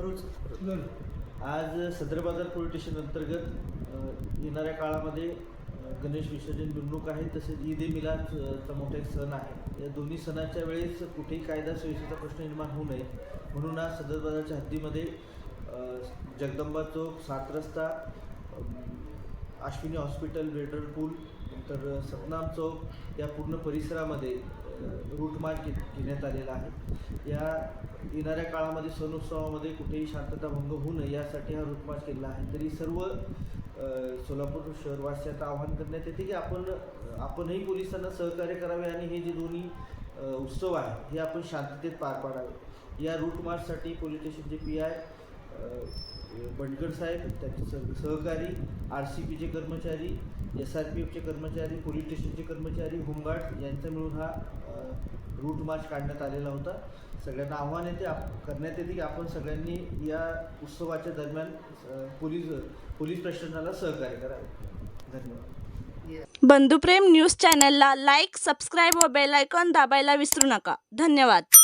आज सदर बाजार पोलीस स्टेशन अंतर्गत येणाऱ्या काळामध्ये गणेश विसर्जन मिरवणूक आहे तसेच ईद ए मिलादचा मोठा एक सण आहे. या दोन्ही सणाच्या वेळेस कुठेही कायदा सुविधेचा प्रश्न निर्माण होऊ नये. म्हणून आज सदर बाजारच्या हद्दीमध्ये जगदंबा चौक सात रस्ता अश्विनी हॉस्पिटल वेडर पूल नंतर सतनाम चौक या पूर्ण परिसरामध्ये रूट मार्च घेण्यात आलेला आहे. या येणाऱ्या काळामध्ये सण उत्सवामध्ये कुठेही शांतता भंग होऊ नये यासाठी हा रूट मार्च केलेला आहे. तरी सर्व सोलापूर शहरवासियांना आवाहन करण्यात येते की आपण आपणही पोलिसांना सहकार्य करावे आणि हे जे दोन्ही उत्सव आहे हे आपण शांततेत पार पाडावे. या रूट मार्चसाठी पोलीस स्टेशनचे पी आय बंडगड साहेब त्याचे सह सहकारी आर सी पीचे कर्मचारी एस आर पी एफचे कर्मचारी पोलीस स्टेशनचे कर्मचारी होमगार्ड यांचा मिळून हा रूट मार्च काढण्यात आलेला होता. सगळ्यांना आव्हान येते आप करण्यात येते की आपण सगळ्यांनी या उत्सवाच्या दरम्यान पोलीस पोलीस प्रशासनाला सहकार्य करावे. धन्यवाद. बंधुप्रेम न्यूज चॅनलला लाईक सबस्क्राईब व बेल आयकॉन दाबायला विसरू नका. धन्यवाद.